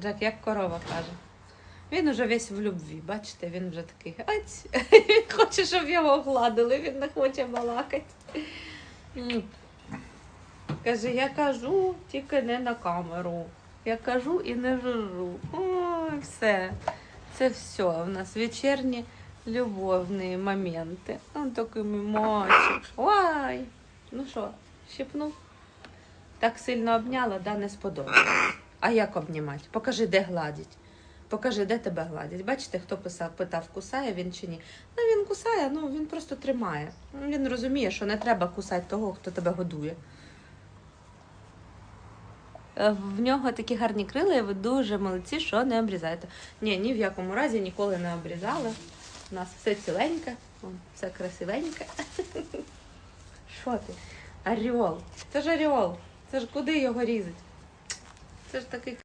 Джек, як корова каже. Він уже весь в любві, бачите, він вже такий. Ать, він хоче, щоб його гладили, він не хоче балакати. Каже, я кажу, тільки не на камеру. Я кажу і не жужу. Ой, все. Це все. У нас вечірні любовні моменти. Он такий мій мальчик. Ой. Ну що, щипнув? Так сильно обняла, да, не сподобалось. А як обнімати? Покажи, де гладять. Покажи, де тебе гладять. Бачите, хто писав, питав, кусає він чи ні. Ну він кусає, ну він просто тримає. Він розуміє, що не треба кусати того, хто тебе годує. Е, В нього такі гарні крила, і ви дуже молодці, що не обрізаєте. Ні, ні в якому разі ніколи не обрізали. У нас все ціленьке, все красивеньке. Що ти? Орел. Це ж орел. Це ж куди його різать? Це ж такий